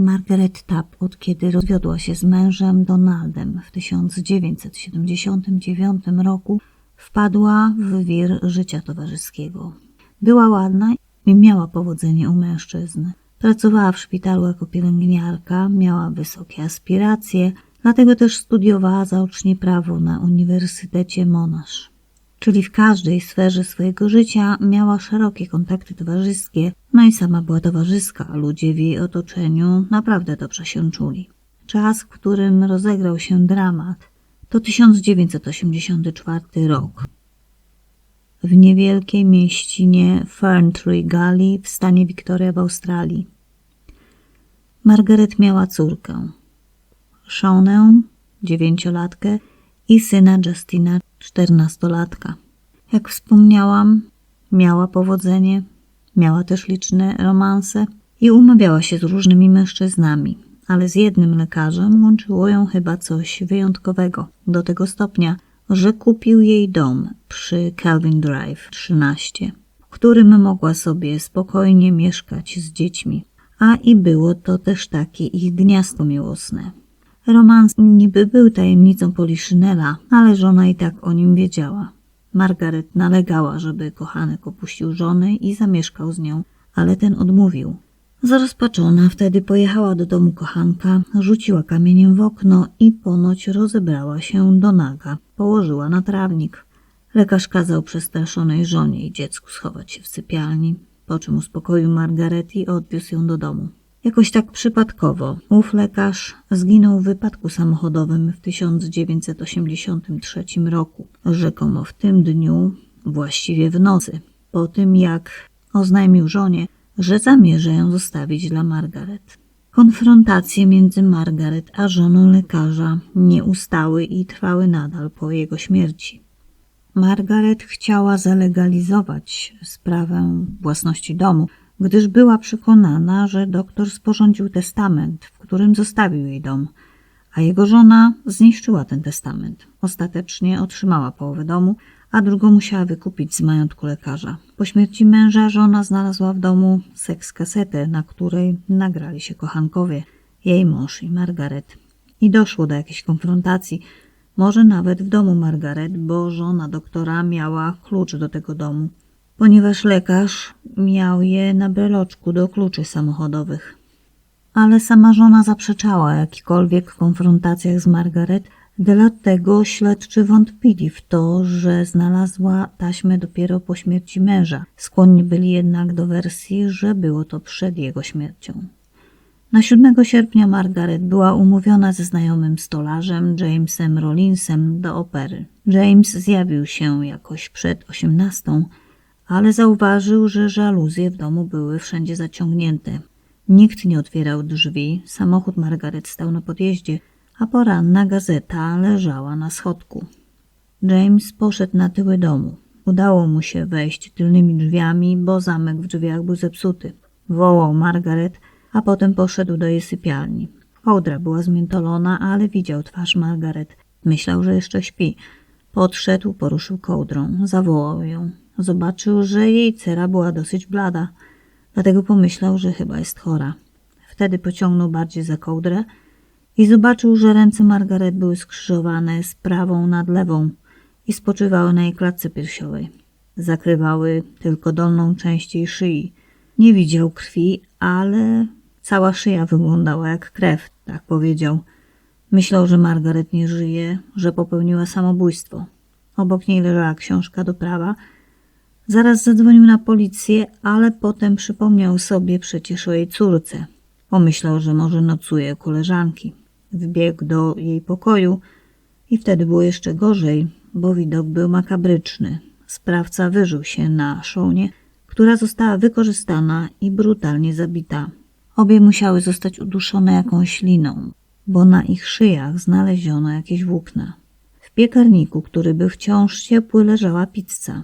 Margaret Tapp, od kiedy rozwiodła się z mężem Donaldem w 1979 roku, wpadła w wir życia towarzyskiego. Była ładna i miała powodzenie u mężczyzn. Pracowała w szpitalu jako pielęgniarka, miała wysokie aspiracje, dlatego też studiowała zaocznie prawo na Uniwersytecie Monash. Czyli w każdej sferze swojego życia miała szerokie kontakty towarzyskie, no i sama była towarzyska, a ludzie w jej otoczeniu naprawdę dobrze się czuli. Czas, w którym rozegrał się dramat, to 1984 rok. W niewielkiej mieścinie Ferntree Gully w stanie Victoria w Australii. Margaret miała córkę, Shonę, dziewięciolatkę i syna Justina, czternastolatka. Jak wspomniałam, miała powodzenie, miała też liczne romanse i umawiała się z różnymi mężczyznami, ale z jednym lekarzem łączyło ją chyba coś wyjątkowego, do tego stopnia, że kupił jej dom przy Calvin Drive 13, w którym mogła sobie spokojnie mieszkać z dziećmi. A i było to też takie ich dniasto miłosne. Romans niby był tajemnicą Poliszynela, ale żona i tak o nim wiedziała. Margaret nalegała, żeby kochanek opuścił żonę i zamieszkał z nią, ale ten odmówił. Zrozpaczona wtedy pojechała do domu kochanka, rzuciła kamieniem w okno i ponoć rozebrała się do naga. Położyła na trawnik. Lekarz kazał przestraszonej żonie i dziecku schować się w sypialni, po czym uspokoił Margaret i odwiózł ją do domu. Jakoś tak przypadkowo ów lekarz zginął w wypadku samochodowym w 1983 roku. Rzekomo w tym dniu, właściwie w nocy, po tym jak oznajmił żonie, że zamierza ją zostawić dla Margaret. Konfrontacje między Margaret a żoną lekarza nie ustały i trwały nadal po jego śmierci. Margaret chciała zalegalizować sprawę własności domu, gdyż była przekonana, że doktor sporządził testament, w którym zostawił jej dom, a jego żona zniszczyła ten testament. Ostatecznie otrzymała połowę domu, a drugą musiała wykupić z majątku lekarza. Po śmierci męża żona znalazła w domu seks kasetę, na której nagrali się kochankowie, jej mąż i Margaret. I doszło do jakiejś konfrontacji, może nawet w domu Margaret, bo żona doktora miała klucz do tego domu ponieważ lekarz miał je na breloczku do kluczy samochodowych. Ale sama żona zaprzeczała jakichkolwiek konfrontacjach z Margaret, dlatego śledczy wątpili w to, że znalazła taśmę dopiero po śmierci męża. Skłonni byli jednak do wersji, że było to przed jego śmiercią. Na 7 sierpnia Margaret była umówiona ze znajomym stolarzem Jamesem Rollinsem do opery. James zjawił się jakoś przed osiemnastą, ale zauważył, że żaluzje w domu były wszędzie zaciągnięte. Nikt nie otwierał drzwi, samochód Margaret stał na podjeździe, a poranna gazeta leżała na schodku. James poszedł na tyły domu. Udało mu się wejść tylnymi drzwiami, bo zamek w drzwiach był zepsuty. Wołał Margaret, a potem poszedł do jej sypialni. Kołdra była zmiętolona, ale widział twarz Margaret. Myślał, że jeszcze śpi. Podszedł, poruszył kołdrą, zawołał ją. Zobaczył, że jej cera była dosyć blada, dlatego pomyślał, że chyba jest chora. Wtedy pociągnął bardziej za kołdrę i zobaczył, że ręce Margaret były skrzyżowane z prawą nad lewą i spoczywały na jej klatce piersiowej. Zakrywały tylko dolną część jej szyi. Nie widział krwi, ale cała szyja wyglądała jak krew, tak powiedział. Myślał, że Margaret nie żyje, że popełniła samobójstwo. Obok niej leżała książka do prawa – Zaraz zadzwonił na policję, ale potem przypomniał sobie przecież o jej córce. Pomyślał, że może nocuje u koleżanki. Wbiegł do jej pokoju i wtedy było jeszcze gorzej, bo widok był makabryczny. Sprawca wyżył się na szonie, która została wykorzystana i brutalnie zabita. Obie musiały zostać uduszone jakąś liną, bo na ich szyjach znaleziono jakieś włókna. W piekarniku, który był wciąż ciepły, leżała pizza.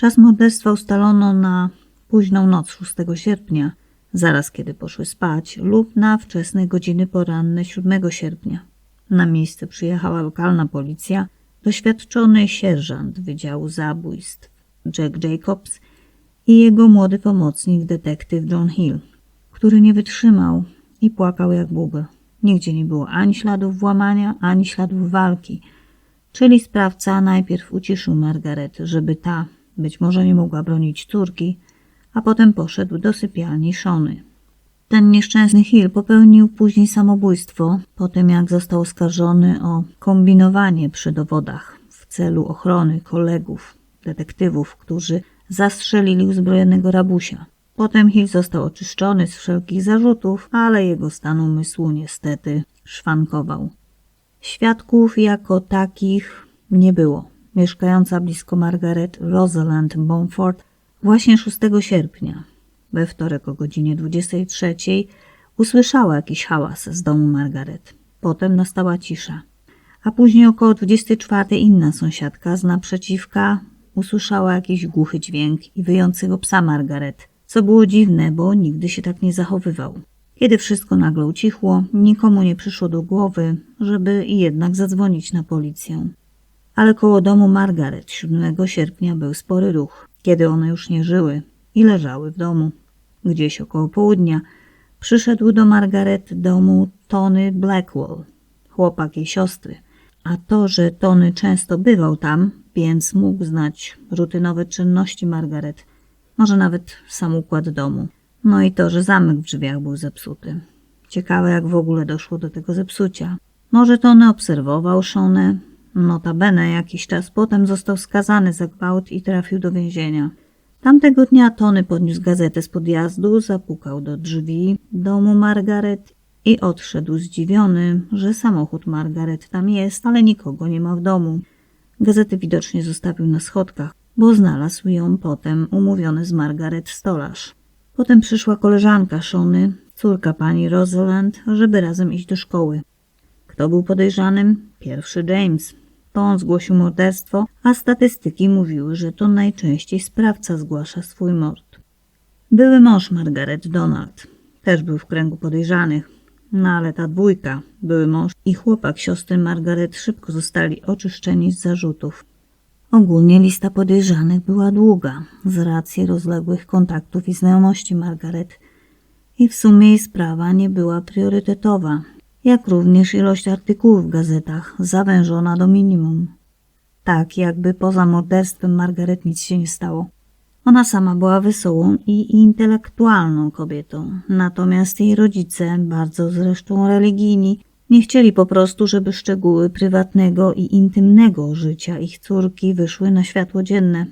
Czas morderstwa ustalono na późną noc 6 sierpnia, zaraz kiedy poszły spać, lub na wczesne godziny poranne 7 sierpnia. Na miejsce przyjechała lokalna policja, doświadczony sierżant Wydziału Zabójstw Jack Jacobs i jego młody pomocnik, detektyw John Hill, który nie wytrzymał i płakał jak bubel. Nigdzie nie było ani śladów włamania, ani śladów walki. Czyli sprawca najpierw uciszył Margaret, żeby ta być może nie mogła bronić córki, a potem poszedł do sypialni Szony. Ten nieszczęsny Hill popełnił później samobójstwo, po tym jak został oskarżony o kombinowanie przy dowodach w celu ochrony kolegów, detektywów, którzy zastrzelili uzbrojonego rabusia. Potem Hill został oczyszczony z wszelkich zarzutów, ale jego stan umysłu niestety szwankował. Świadków jako takich nie było. Mieszkająca blisko Margaret Rosalind Bomford właśnie 6 sierpnia, we wtorek o godzinie 23, usłyszała jakiś hałas z domu Margaret. Potem nastała cisza. A później około 24 inna sąsiadka z naprzeciwka usłyszała jakiś głuchy dźwięk i wyjącego psa Margaret, co było dziwne, bo nigdy się tak nie zachowywał. Kiedy wszystko nagle ucichło, nikomu nie przyszło do głowy, żeby jednak zadzwonić na policję. Ale koło domu Margaret 7 sierpnia był spory ruch, kiedy one już nie żyły i leżały w domu. Gdzieś około południa przyszedł do Margaret domu Tony Blackwell, chłopak jej siostry. A to, że Tony często bywał tam, więc mógł znać rutynowe czynności Margaret, może nawet sam układ domu. No i to, że zamek w drzwiach był zepsuty. Ciekawe, jak w ogóle doszło do tego zepsucia. Może Tony obserwował Shonę. Notabene jakiś czas potem został skazany za gwałt i trafił do więzienia. Tamtego dnia Tony podniósł gazetę z podjazdu, zapukał do drzwi domu Margaret i odszedł zdziwiony, że samochód Margaret tam jest, ale nikogo nie ma w domu. Gazetę widocznie zostawił na schodkach, bo znalazł ją potem umówiony z Margaret stolarz. Potem przyszła koleżanka Szony, córka pani Rosalind, żeby razem iść do szkoły. Kto był podejrzanym? Pierwszy James. To on zgłosił morderstwo, a statystyki mówiły, że to najczęściej sprawca zgłasza swój mord. Były mąż Margaret Donald też był w kręgu podejrzanych, no ale ta dwójka, były mąż i chłopak siostry Margaret szybko zostali oczyszczeni z zarzutów. Ogólnie lista podejrzanych była długa, z racji rozległych kontaktów i znajomości Margaret i w sumie jej sprawa nie była priorytetowa, jak również ilość artykułów w gazetach zawężona do minimum. Tak, jakby poza morderstwem Margaret nic się nie stało. Ona sama była wesołą i intelektualną kobietą, natomiast jej rodzice, bardzo zresztą religijni, nie chcieli po prostu, żeby szczegóły prywatnego i intymnego życia ich córki wyszły na światło dzienne,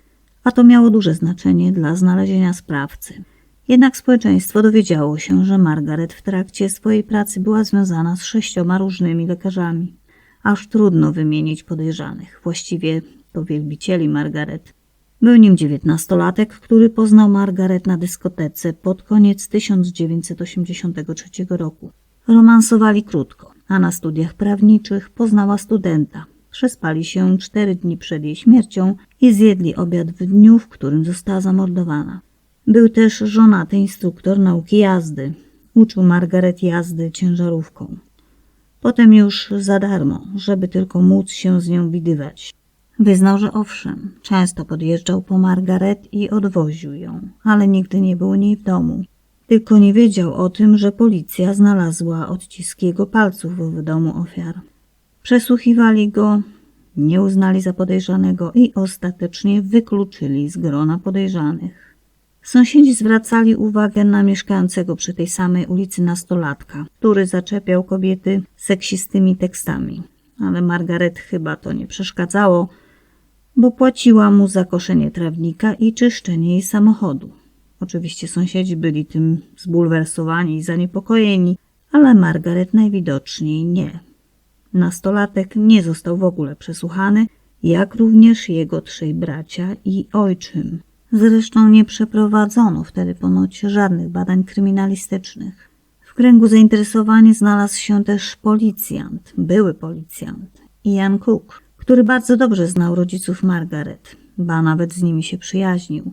a to miało duże znaczenie dla znalezienia sprawcy. Jednak społeczeństwo dowiedziało się, że Margaret w trakcie swojej pracy była związana z sześcioma różnymi lekarzami. Aż trudno wymienić podejrzanych, właściwie to wielbicieli Margaret. Był nim dziewiętnastolatek, który poznał Margaret na dyskotece pod koniec 1983 roku. Romansowali krótko, a na studiach prawniczych poznała studenta. Przespali się cztery dni przed jej śmiercią i zjedli obiad w dniu, w którym została zamordowana. Był też żonaty instruktor nauki jazdy. Uczył Margaret jazdy ciężarówką. Potem już za darmo, żeby tylko móc się z nią widywać. Wyznał, że owszem, często podjeżdżał po Margaret i odwoził ją, ale nigdy nie był u niej w domu. Tylko nie wiedział o tym, że policja znalazła odciski jego palców w domu ofiar. Przesłuchiwali go, nie uznali za podejrzanego i ostatecznie wykluczyli z grona podejrzanych. Sąsiedzi zwracali uwagę na mieszkającego przy tej samej ulicy nastolatka, który zaczepiał kobiety seksistymi tekstami. Ale Margaret chyba to nie przeszkadzało, bo płaciła mu za koszenie trawnika i czyszczenie jej samochodu. Oczywiście sąsiedzi byli tym zbulwersowani i zaniepokojeni, ale Margaret najwidoczniej nie. Nastolatek nie został w ogóle przesłuchany, jak również jego trzej bracia i ojczym. Zresztą nie przeprowadzono wtedy ponoć żadnych badań kryminalistycznych. W kręgu zainteresowania znalazł się też policjant, były policjant, Ian Cook, który bardzo dobrze znał rodziców Margaret, ba nawet z nimi się przyjaźnił.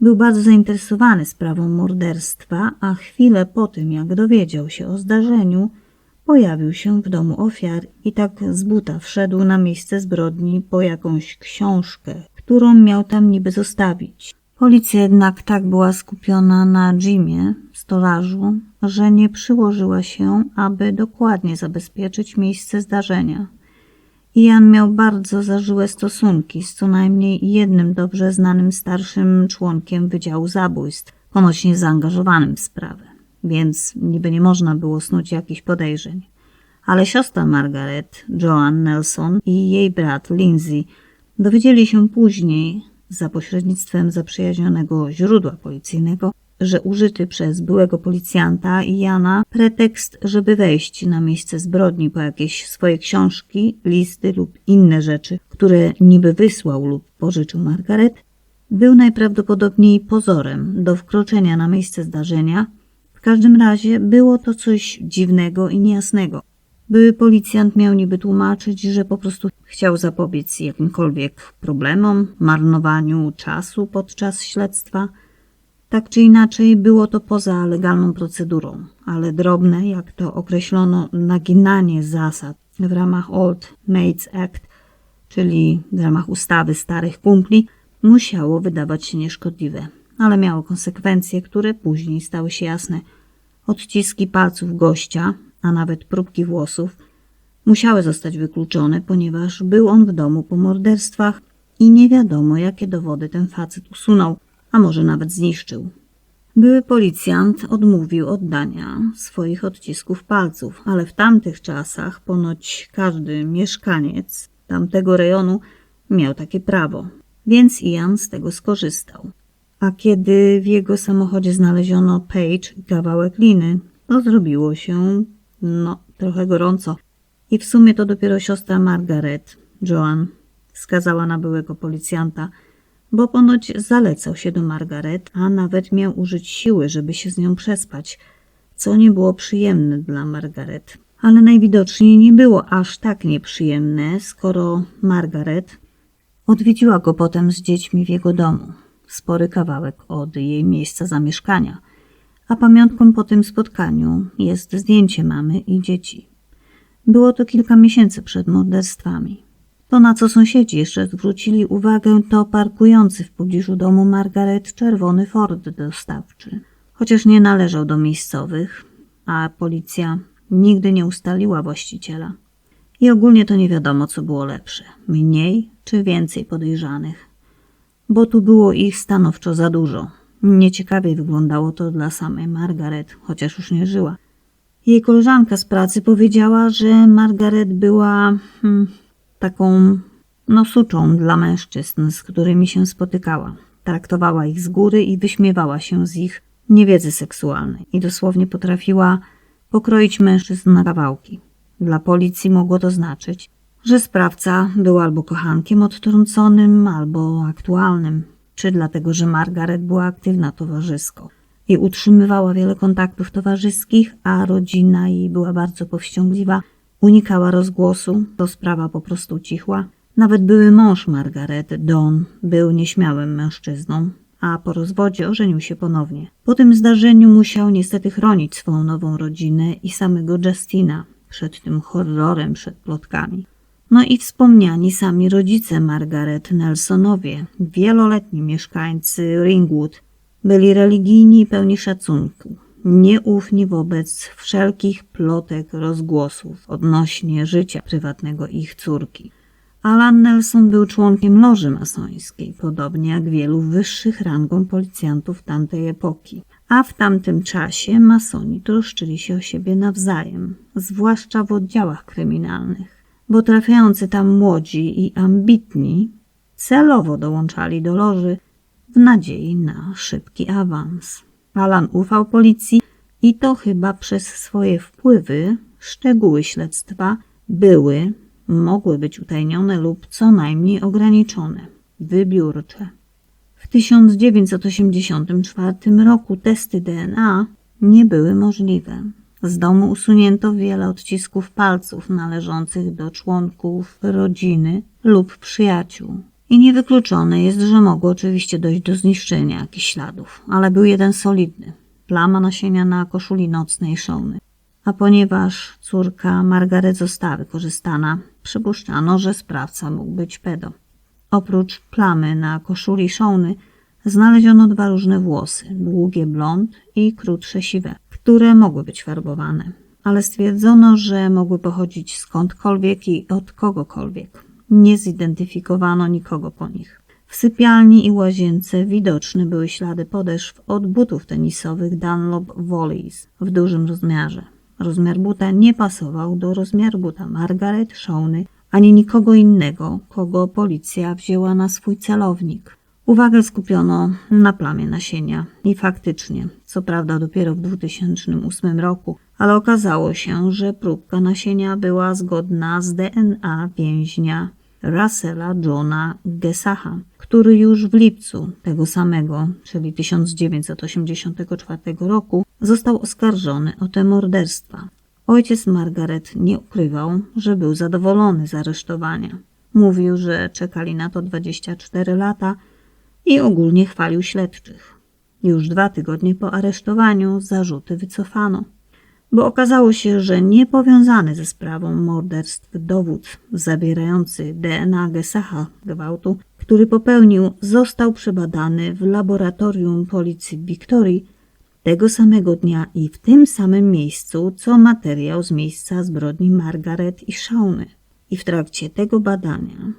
Był bardzo zainteresowany sprawą morderstwa, a chwilę po tym, jak dowiedział się o zdarzeniu, pojawił się w domu ofiar i tak z buta wszedł na miejsce zbrodni po jakąś książkę, którą miał tam niby zostawić. Policja jednak tak była skupiona na Jimie, stolarzu, że nie przyłożyła się, aby dokładnie zabezpieczyć miejsce zdarzenia. Ian miał bardzo zażyłe stosunki z co najmniej jednym dobrze znanym starszym członkiem Wydziału Zabójstw, ponośnie zaangażowanym w sprawę, więc niby nie można było snuć jakichś podejrzeń. Ale siostra Margaret, Joan Nelson i jej brat Lindsay dowiedzieli się później, za pośrednictwem zaprzyjaźnionego źródła policyjnego, że użyty przez byłego policjanta Jana pretekst, żeby wejść na miejsce zbrodni po jakieś swoje książki, listy lub inne rzeczy, które niby wysłał lub pożyczył Margaret, był najprawdopodobniej pozorem do wkroczenia na miejsce zdarzenia. W każdym razie było to coś dziwnego i niejasnego. Były policjant miał niby tłumaczyć, że po prostu chciał zapobiec jakimkolwiek problemom, marnowaniu czasu podczas śledztwa. Tak czy inaczej było to poza legalną procedurą, ale drobne, jak to określono, naginanie zasad w ramach Old Maids Act, czyli w ramach ustawy starych kumpli, musiało wydawać się nieszkodliwe, ale miało konsekwencje, które później stały się jasne. Odciski palców gościa, a nawet próbki włosów, musiały zostać wykluczone, ponieważ był on w domu po morderstwach i nie wiadomo, jakie dowody ten facet usunął, a może nawet zniszczył. Były policjant odmówił oddania swoich odcisków palców, ale w tamtych czasach ponoć każdy mieszkaniec tamtego rejonu miał takie prawo, więc Ian z tego skorzystał. A kiedy w jego samochodzie znaleziono Page i kawałek liny, to zrobiło się no, trochę gorąco. I w sumie to dopiero siostra Margaret, Joan, skazała na byłego policjanta, bo ponoć zalecał się do Margaret, a nawet miał użyć siły, żeby się z nią przespać, co nie było przyjemne dla Margaret. Ale najwidoczniej nie było aż tak nieprzyjemne, skoro Margaret odwiedziła go potem z dziećmi w jego domu, spory kawałek od jej miejsca zamieszkania – a pamiątką po tym spotkaniu jest zdjęcie mamy i dzieci. Było to kilka miesięcy przed morderstwami. To, na co sąsiedzi jeszcze zwrócili uwagę, to parkujący w pobliżu domu Margaret czerwony Ford dostawczy. Chociaż nie należał do miejscowych, a policja nigdy nie ustaliła właściciela. I ogólnie to nie wiadomo, co było lepsze mniej czy więcej podejrzanych, bo tu było ich stanowczo za dużo. Nieciekawie wyglądało to dla samej Margaret, chociaż już nie żyła. Jej koleżanka z pracy powiedziała, że Margaret była hmm, taką nosuczą dla mężczyzn, z którymi się spotykała. Traktowała ich z góry i wyśmiewała się z ich niewiedzy seksualnej i dosłownie potrafiła pokroić mężczyzn na kawałki. Dla policji mogło to znaczyć, że sprawca był albo kochankiem odtrąconym, albo aktualnym czy dlatego, że Margaret była aktywna towarzysko i utrzymywała wiele kontaktów towarzyskich, a rodzina jej była bardzo powściągliwa, unikała rozgłosu, to sprawa po prostu cichła. Nawet były mąż Margaret, Don, był nieśmiałym mężczyzną, a po rozwodzie ożenił się ponownie. Po tym zdarzeniu musiał niestety chronić swoją nową rodzinę i samego Justina przed tym horrorem, przed plotkami. No i wspomniani sami rodzice Margaret Nelsonowie, wieloletni mieszkańcy Ringwood, byli religijni i pełni szacunku, nieufni wobec wszelkich plotek, rozgłosów odnośnie życia prywatnego ich córki. Alan Nelson był członkiem loży masońskiej, podobnie jak wielu wyższych rangą policjantów tamtej epoki. A w tamtym czasie masoni troszczyli się o siebie nawzajem, zwłaszcza w oddziałach kryminalnych bo trafiający tam młodzi i ambitni celowo dołączali do loży w nadziei na szybki awans. Alan ufał policji i to chyba przez swoje wpływy szczegóły śledztwa były, mogły być utajnione lub co najmniej ograniczone, wybiórcze. W 1984 roku testy DNA nie były możliwe. Z domu usunięto wiele odcisków palców należących do członków rodziny lub przyjaciół. I niewykluczone jest, że mogło oczywiście dojść do zniszczenia jakichś śladów, ale był jeden solidny. Plama nasienia na koszuli nocnej Szony. A ponieważ córka Margaret została wykorzystana, przypuszczano, że sprawca mógł być pedo. Oprócz plamy na koszuli Szony znaleziono dwa różne włosy, długie blond i krótsze siwe, które mogły być farbowane, ale stwierdzono, że mogły pochodzić skądkolwiek i od kogokolwiek. Nie zidentyfikowano nikogo po nich. W sypialni i łazience widoczne były ślady podeszw od butów tenisowych Dunlop Volleys w dużym rozmiarze. Rozmiar buta nie pasował do rozmiaru buta Margaret, Shawny ani nikogo innego, kogo policja wzięła na swój celownik. Uwagę skupiono na plamie nasienia i faktycznie, co prawda dopiero w 2008 roku, ale okazało się, że próbka nasienia była zgodna z DNA więźnia Russella Johna Gesaha, który już w lipcu tego samego, czyli 1984 roku, został oskarżony o te morderstwa. Ojciec Margaret nie ukrywał, że był zadowolony z aresztowania. Mówił, że czekali na to 24 lata i ogólnie chwalił śledczych. Już dwa tygodnie po aresztowaniu zarzuty wycofano, bo okazało się, że niepowiązany ze sprawą morderstw dowód zawierający DNA Gesacha gwałtu, który popełnił, został przebadany w laboratorium policji Wiktorii tego samego dnia i w tym samym miejscu, co materiał z miejsca zbrodni Margaret i Shauny. I w trakcie tego badania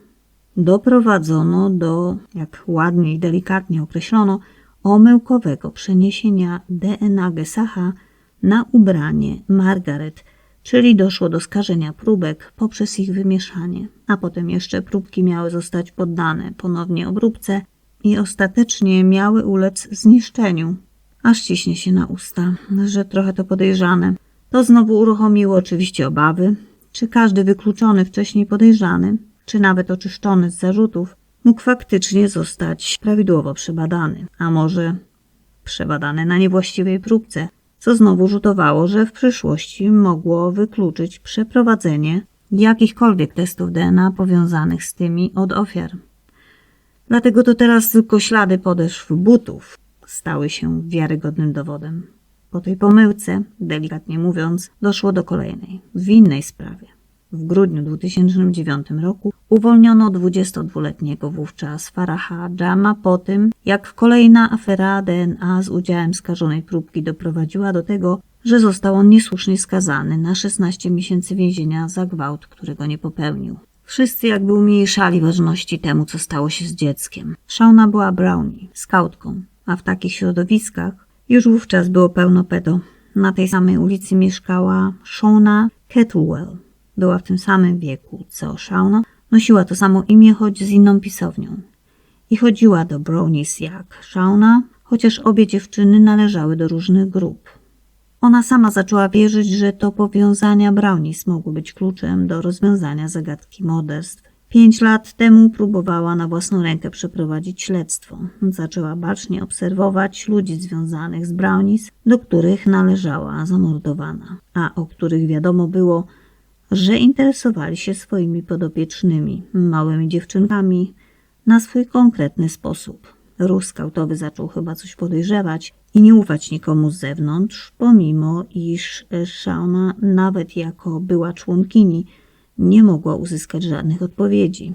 doprowadzono do, jak ładnie i delikatnie określono, omyłkowego przeniesienia DNA Gesacha na ubranie Margaret, czyli doszło do skażenia próbek poprzez ich wymieszanie, a potem jeszcze próbki miały zostać poddane ponownie obróbce i ostatecznie miały ulec zniszczeniu. Aż ciśnie się na usta, że trochę to podejrzane. To znowu uruchomiło oczywiście obawy, czy każdy wykluczony wcześniej podejrzany czy nawet oczyszczony z zarzutów, mógł faktycznie zostać prawidłowo przebadany, a może przebadany na niewłaściwej próbce, co znowu rzutowało, że w przyszłości mogło wykluczyć przeprowadzenie jakichkolwiek testów DNA powiązanych z tymi od ofiar. Dlatego to teraz tylko ślady podeszw butów stały się wiarygodnym dowodem. Po tej pomyłce, delikatnie mówiąc, doszło do kolejnej, w innej sprawie. W grudniu 2009 roku uwolniono 22-letniego wówczas Faraha Jama po tym, jak kolejna afera DNA z udziałem skażonej próbki doprowadziła do tego, że został on niesłusznie skazany na 16 miesięcy więzienia za gwałt, którego nie popełnił. Wszyscy jakby umniejszali ważności temu, co stało się z dzieckiem. Shauna była Brownie, skautką, a w takich środowiskach już wówczas było pełno pedo. Na tej samej ulicy mieszkała Shauna Kettlewell, była w tym samym wieku co Shauna, nosiła to samo imię, choć z inną pisownią. I chodziła do Brownies jak Shauna, chociaż obie dziewczyny należały do różnych grup. Ona sama zaczęła wierzyć, że to powiązania Brownies mogły być kluczem do rozwiązania zagadki morderstw. Pięć lat temu próbowała na własną rękę przeprowadzić śledztwo. Zaczęła bacznie obserwować ludzi związanych z Brownies, do których należała zamordowana, a o których wiadomo było, że interesowali się swoimi podopiecznymi, małymi dziewczynkami, na swój konkretny sposób. Ruch skautowy zaczął chyba coś podejrzewać i nie ufać nikomu z zewnątrz, pomimo iż Shauna, nawet jako była członkini, nie mogła uzyskać żadnych odpowiedzi.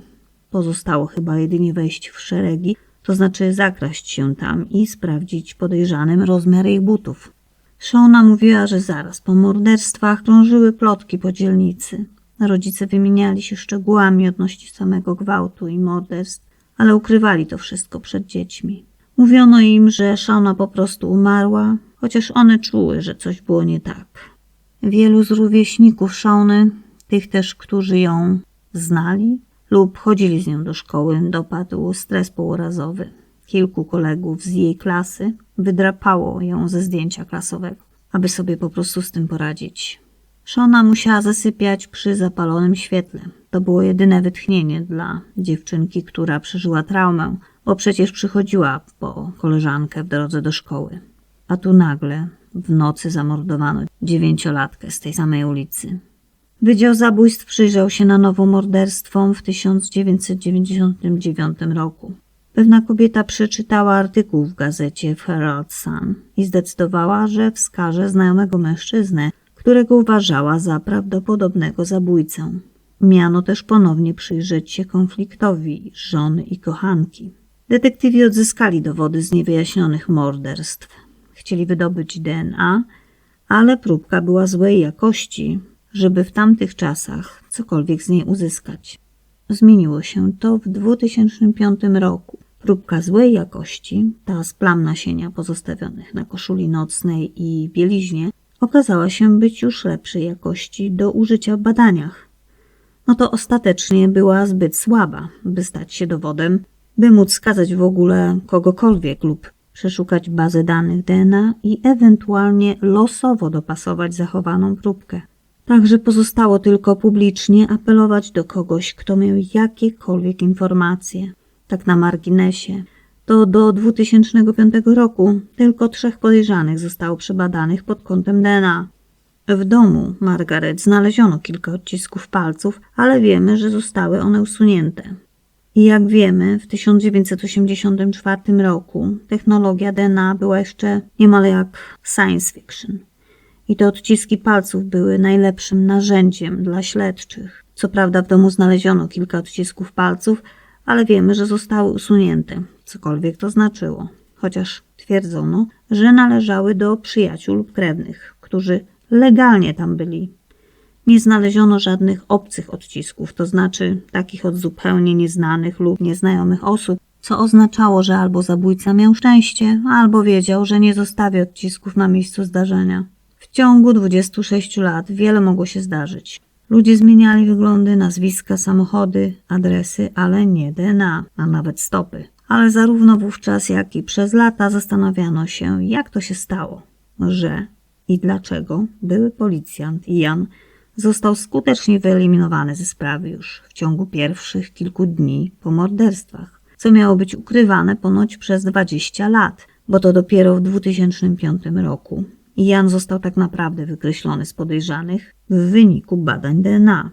Pozostało chyba jedynie wejść w szeregi, to znaczy zakraść się tam i sprawdzić podejrzanym rozmiar ich butów. Shona mówiła, że zaraz po morderstwach krążyły plotki po dzielnicy. Rodzice wymieniali się szczegółami odnośnie samego gwałtu i morderstw, ale ukrywali to wszystko przed dziećmi. Mówiono im, że Shauna po prostu umarła, chociaż one czuły, że coś było nie tak. Wielu z rówieśników Shauny, tych też, którzy ją znali lub chodzili z nią do szkoły, dopadł stres pourazowy. Kilku kolegów z jej klasy wydrapało ją ze zdjęcia klasowego, aby sobie po prostu z tym poradzić. Szona musiała zasypiać przy zapalonym świetle. To było jedyne wytchnienie dla dziewczynki, która przeżyła traumę, bo przecież przychodziła po koleżankę w drodze do szkoły. A tu nagle w nocy zamordowano dziewięciolatkę z tej samej ulicy. Wydział Zabójstw przyjrzał się na nowo morderstwom w 1999 roku. Pewna kobieta przeczytała artykuł w gazecie w Herald Sun i zdecydowała, że wskaże znajomego mężczyznę, którego uważała za prawdopodobnego zabójcę. Miano też ponownie przyjrzeć się konfliktowi żony i kochanki. Detektywi odzyskali dowody z niewyjaśnionych morderstw. Chcieli wydobyć DNA, ale próbka była złej jakości, żeby w tamtych czasach cokolwiek z niej uzyskać. Zmieniło się to w 2005 roku. Próbka złej jakości, ta z plam nasienia pozostawionych na koszuli nocnej i bieliźnie, okazała się być już lepszej jakości do użycia w badaniach. No to ostatecznie była zbyt słaba, by stać się dowodem, by móc skazać w ogóle kogokolwiek lub przeszukać bazę danych DNA i ewentualnie losowo dopasować zachowaną próbkę. Także pozostało tylko publicznie apelować do kogoś, kto miał jakiekolwiek informacje. Tak na marginesie, to do 2005 roku tylko trzech podejrzanych zostało przebadanych pod kątem DNA. W domu Margaret znaleziono kilka odcisków palców, ale wiemy, że zostały one usunięte. I jak wiemy, w 1984 roku technologia DNA była jeszcze niemal jak science fiction. I te odciski palców były najlepszym narzędziem dla śledczych. Co prawda w domu znaleziono kilka odcisków palców, ale wiemy, że zostały usunięte, cokolwiek to znaczyło. Chociaż twierdzono, że należały do przyjaciół lub krewnych, którzy legalnie tam byli. Nie znaleziono żadnych obcych odcisków, to znaczy takich od zupełnie nieznanych lub nieznajomych osób, co oznaczało, że albo zabójca miał szczęście, albo wiedział, że nie zostawi odcisków na miejscu zdarzenia. W ciągu 26 lat wiele mogło się zdarzyć. Ludzie zmieniali wyglądy, nazwiska, samochody, adresy, ale nie DNA, a nawet stopy. Ale zarówno wówczas, jak i przez lata zastanawiano się, jak to się stało, że i dlaczego były policjant Jan został skutecznie wyeliminowany ze sprawy już w ciągu pierwszych kilku dni po morderstwach, co miało być ukrywane ponoć przez 20 lat, bo to dopiero w 2005 roku Jan został tak naprawdę wykreślony z podejrzanych w wyniku badań DNA.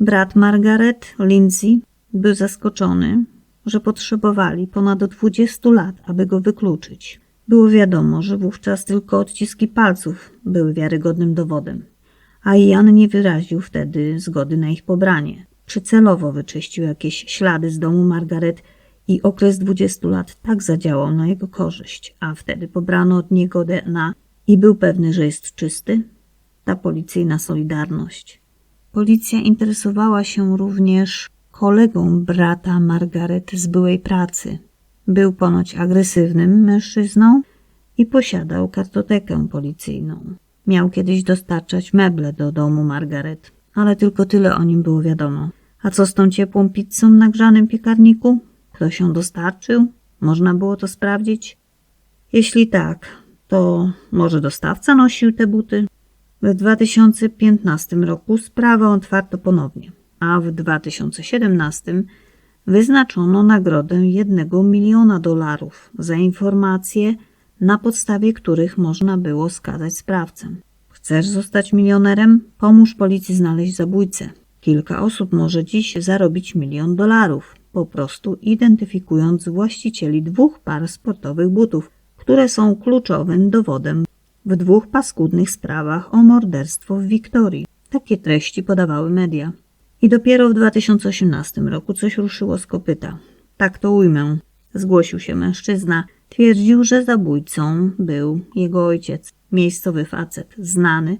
Brat Margaret, Lindsay, był zaskoczony, że potrzebowali ponad 20 lat, aby go wykluczyć. Było wiadomo, że wówczas tylko odciski palców były wiarygodnym dowodem, a Jan nie wyraził wtedy zgody na ich pobranie. Czy celowo wyczyścił jakieś ślady z domu Margaret i okres 20 lat tak zadziałał na jego korzyść, a wtedy pobrano od niego DNA i był pewny, że jest czysty? Ta policyjna solidarność. Policja interesowała się również kolegą brata Margaret z byłej pracy. Był ponoć agresywnym mężczyzną i posiadał kartotekę policyjną. Miał kiedyś dostarczać meble do domu Margaret, ale tylko tyle o nim było wiadomo. A co z tą ciepłą pizzą na grzanym piekarniku? Kto się dostarczył? Można było to sprawdzić? Jeśli tak, to może dostawca nosił te buty? W 2015 roku sprawę otwarto ponownie, a w 2017 wyznaczono nagrodę jednego miliona dolarów za informacje, na podstawie których można było skazać sprawcę. Chcesz zostać milionerem? Pomóż policji znaleźć zabójcę. Kilka osób może dziś zarobić milion dolarów, po prostu identyfikując właścicieli dwóch par sportowych butów – które są kluczowym dowodem w dwóch paskudnych sprawach o morderstwo w Wiktorii. Takie treści podawały media. I dopiero w 2018 roku coś ruszyło z kopyta. Tak to ujmę. Zgłosił się mężczyzna. Twierdził, że zabójcą był jego ojciec, miejscowy facet, znany,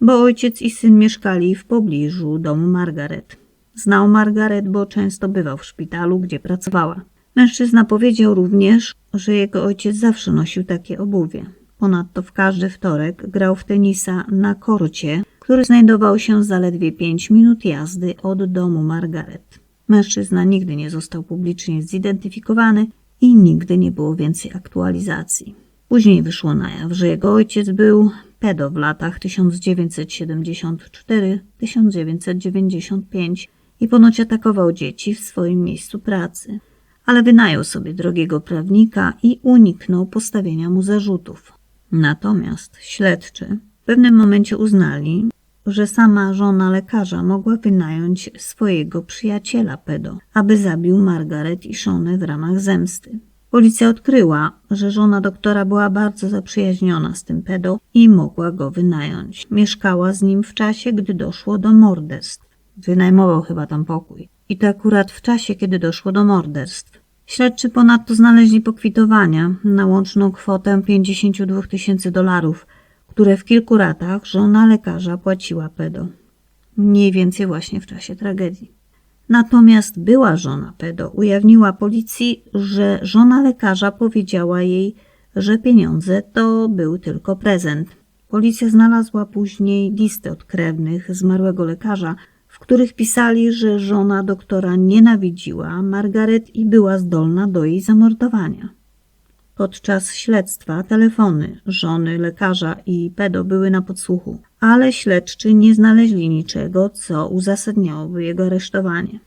bo ojciec i syn mieszkali w pobliżu domu Margaret. Znał Margaret, bo często bywał w szpitalu, gdzie pracowała. Mężczyzna powiedział również, że jego ojciec zawsze nosił takie obuwie. Ponadto w każdy wtorek grał w tenisa na korcie, który znajdował się zaledwie pięć minut jazdy od domu Margaret. Mężczyzna nigdy nie został publicznie zidentyfikowany i nigdy nie było więcej aktualizacji. Później wyszło na jaw, że jego ojciec był pedo w latach 1974-1995 i ponoć atakował dzieci w swoim miejscu pracy ale wynajął sobie drogiego prawnika i uniknął postawienia mu zarzutów. Natomiast śledczy w pewnym momencie uznali, że sama żona lekarza mogła wynająć swojego przyjaciela pedo, aby zabił Margaret i Shonę w ramach zemsty. Policja odkryła, że żona doktora była bardzo zaprzyjaźniona z tym pedo i mogła go wynająć. Mieszkała z nim w czasie, gdy doszło do morderstw. Wynajmował chyba tam pokój. I to akurat w czasie, kiedy doszło do morderstw. Śledczy ponadto znaleźli pokwitowania na łączną kwotę 52 tysięcy dolarów, które w kilku ratach żona lekarza płaciła pedo. Mniej więcej właśnie w czasie tragedii. Natomiast była żona pedo ujawniła policji, że żona lekarza powiedziała jej, że pieniądze to był tylko prezent. Policja znalazła później listy od krewnych zmarłego lekarza, w których pisali, że żona doktora nienawidziła Margaret i była zdolna do jej zamordowania. Podczas śledztwa telefony żony lekarza i pedo były na podsłuchu, ale śledczy nie znaleźli niczego, co uzasadniałoby jego aresztowanie.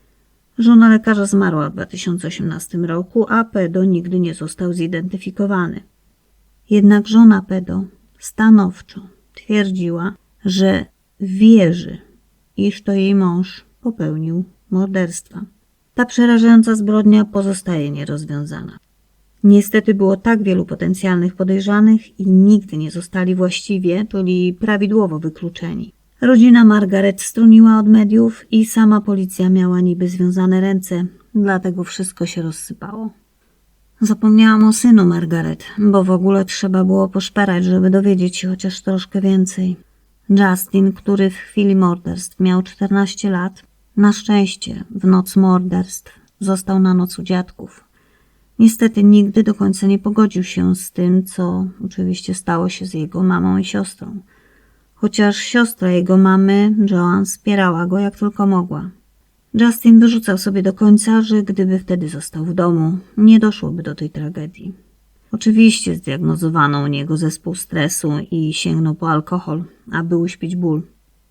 Żona lekarza zmarła w 2018 roku, a pedo nigdy nie został zidentyfikowany. Jednak żona pedo stanowczo twierdziła, że wierzy, iż to jej mąż popełnił morderstwa. Ta przerażająca zbrodnia pozostaje nierozwiązana. Niestety było tak wielu potencjalnych podejrzanych i nigdy nie zostali właściwie, czyli prawidłowo wykluczeni. Rodzina Margaret stroniła od mediów i sama policja miała niby związane ręce, dlatego wszystko się rozsypało. Zapomniałam o synu Margaret, bo w ogóle trzeba było poszperać, żeby dowiedzieć się chociaż troszkę więcej. Justin, który w chwili morderstw miał 14 lat, na szczęście w noc morderstw został na noc u dziadków. Niestety nigdy do końca nie pogodził się z tym, co oczywiście stało się z jego mamą i siostrą. Chociaż siostra jego mamy, Joan, wspierała go jak tylko mogła. Justin wyrzucał sobie do końca, że gdyby wtedy został w domu, nie doszłoby do tej tragedii. Oczywiście zdiagnozowano u niego zespół stresu i sięgnął po alkohol, aby uśpić ból.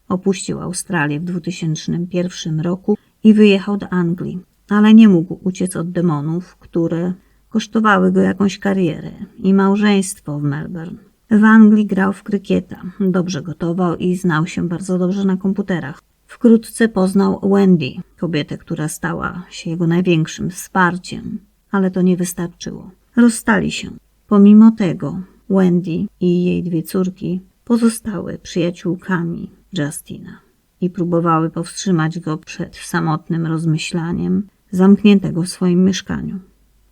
Opuścił Australię w 2001 roku i wyjechał do Anglii, ale nie mógł uciec od demonów, które kosztowały go jakąś karierę i małżeństwo w Melbourne. W Anglii grał w krykieta, dobrze gotował i znał się bardzo dobrze na komputerach. Wkrótce poznał Wendy, kobietę, która stała się jego największym wsparciem, ale to nie wystarczyło. Rozstali się. Pomimo tego Wendy i jej dwie córki pozostały przyjaciółkami Justina i próbowały powstrzymać go przed samotnym rozmyślaniem, zamkniętego w swoim mieszkaniu.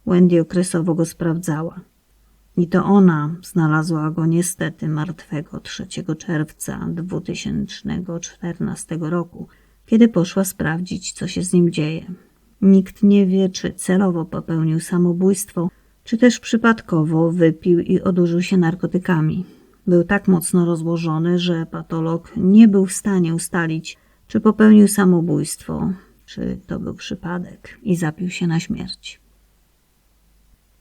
Wendy okresowo go sprawdzała. I to ona znalazła go niestety martwego 3 czerwca 2014 roku, kiedy poszła sprawdzić, co się z nim dzieje. Nikt nie wie, czy celowo popełnił samobójstwo, czy też przypadkowo wypił i odurzył się narkotykami. Był tak mocno rozłożony, że patolog nie był w stanie ustalić, czy popełnił samobójstwo, czy to był przypadek i zapił się na śmierć.